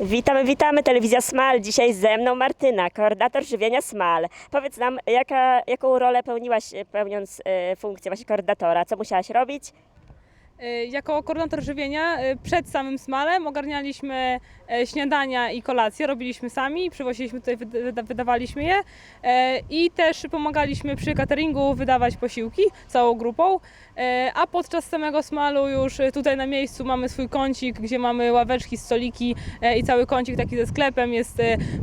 Witamy, witamy, telewizja Smal. Dzisiaj ze mną Martyna, koordynator żywienia Smal. Powiedz nam, jaka, jaką rolę pełniłaś e, pełniąc e, funkcję właśnie koordynatora? Co musiałaś robić? Y, Jako koordynator żywienia y, przed samym smalem ogarnialiśmy e, śniadania i kolacje, robiliśmy sami, przywoziliśmy tutaj, wyda- wyda- wydawaliśmy je e, i też pomagaliśmy przy cateringu wydawać posiłki całą grupą, E, a podczas samego smalu już tutaj na miejscu mamy swój kącik, gdzie mamy ławeczki, stoliki i cały kącik taki ze sklepem, jest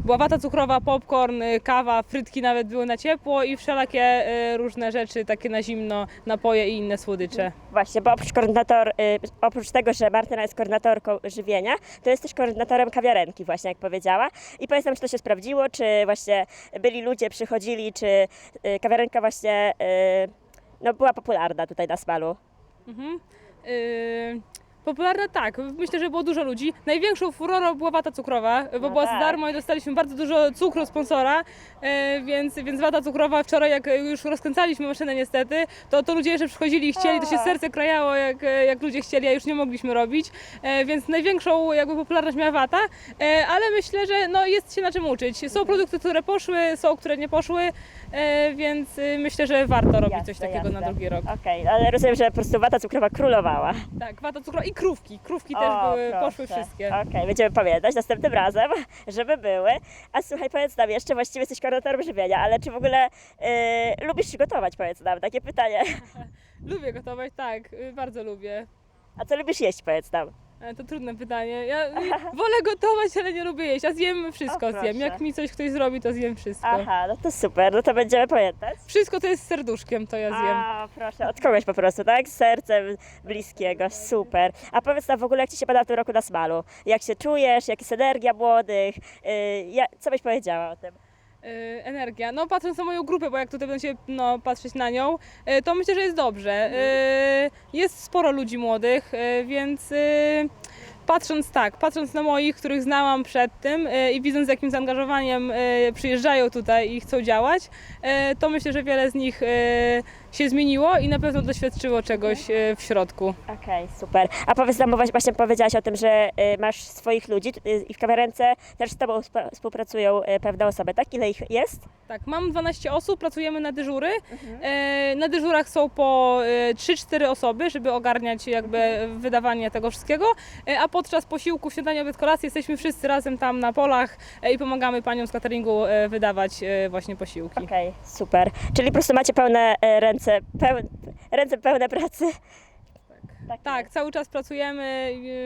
była wata cukrowa, popcorn, kawa, frytki nawet były na ciepło i wszelakie różne rzeczy takie na zimno, napoje i inne słodycze. Właśnie, bo oprócz koordynator, y, oprócz tego, że Martyna jest koordynatorką żywienia, to jest też koordynatorem kawiarenki właśnie, jak powiedziała. I powiedz nam, czy to się sprawdziło, czy właśnie byli ludzie, przychodzili, czy y, kawiarenka właśnie y, no, była popularna tutaj na Smalu. Mhm. Yy, popularna tak, myślę, że było dużo ludzi. Największą furorą była wata cukrowa, bo No była tak. za darmo i dostaliśmy bardzo dużo cukru sponsora, yy, więc, więc wata cukrowa wczoraj jak już rozkręcaliśmy maszynę niestety, to, to ludzie jeszcze przychodzili i chcieli, to się serce krajało jak, jak ludzie chcieli, a już nie mogliśmy robić, Yy, więc największą jakby popularność miała wata, yy, ale myślę, że no, jest się na czym uczyć. Mhm. Są produkty, które poszły, są, które nie poszły, więc myślę, że warto robić coś Jasne, takiego na jasne. drugi rok. Okej, ale rozumiem, że po prostu wata cukrowa królowała. Tak, wata cukrowa i krówki. Krówki O, też były, proszę. poszły wszystkie. Okej, będziemy pamiętać następnym razem, żeby były. A słuchaj, powiedz nam jeszcze, właściwie jesteś koordynatorem żywienia, ale czy w ogóle y, lubisz gotować, powiedz nam, takie pytanie. Lubię gotować, tak, y, bardzo lubię. A co lubisz jeść, powiedz nam? E, To trudne pytanie. Ja wolę gotować, ale nie lubię jeść. A zjem wszystko, zjem. Jak mi coś ktoś zrobi, to zjem wszystko. Aha, no to super, no to będziemy pamiętać. Wszystko, co jest z serduszkiem, to ja zjem. A, proszę, od kogoś po prostu, tak? Z sercem bliskiego, super. A powiedz nam w ogóle, jak Ci się pada w tym roku na smalu? Jak się czujesz, jak jest energia młodych? Y, ja, co byś powiedziała o tym? Y, energia. No patrząc na moją grupę, bo jak tutaj będę się no, patrzeć na nią, y, to myślę, że jest dobrze. Y, Jest sporo ludzi młodych, więc patrząc tak, patrząc na moich, których znałam przed tym y, i widząc z jakim zaangażowaniem y, przyjeżdżają tutaj i chcą działać, y, to myślę, że wiele z nich się zmieniło i na pewno doświadczyło czegoś w środku. Okej, super. A powiedz nam, bo właśnie- powiedziałaś o tym, że masz swoich ludzi i w kawiarence też z Tobą współpracują pewne osoby, tak? Ile ich jest? Tak, mam 12 osób, pracujemy na dyżury. E, Na dyżurach są po e, 3-4 osoby, żeby ogarniać jakby wydawanie tego wszystkiego, E, a podczas posiłku, śniadania, obiad, kolacji jesteśmy wszyscy razem tam na polach e, i pomagamy paniom z cateringu e, wydawać e, właśnie posiłki. Okej, super. Czyli po prostu macie pełne ręce, ręce pełne pracy? Tak. Tak, cały czas pracujemy.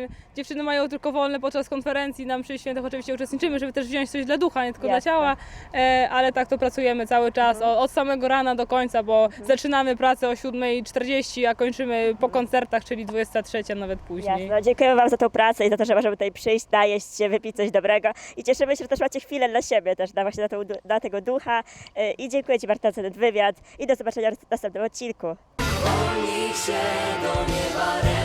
e, Dziewczyny mają tylko wolne podczas konferencji. Nam przy świętach oczywiście uczestniczymy, żeby też wziąć coś dla ducha, nie tylko dla Jasne. ciała. E, Ale tak to pracujemy cały czas, o- od samego rana do końca, bo zaczynamy pracę o 7.40, a kończymy po koncertach, czyli 23 nawet później. Jasne. Dziękuję Wam za tą pracę i za to, że możemy tutaj przyjść, najeść się, wypić coś dobrego. I cieszymy się, że też macie chwilę dla siebie, też na właśnie na tego ducha. Y, I dziękuję Ci Marta za ten wywiad i do zobaczenia w następnym odcinku. Niech się do nieba.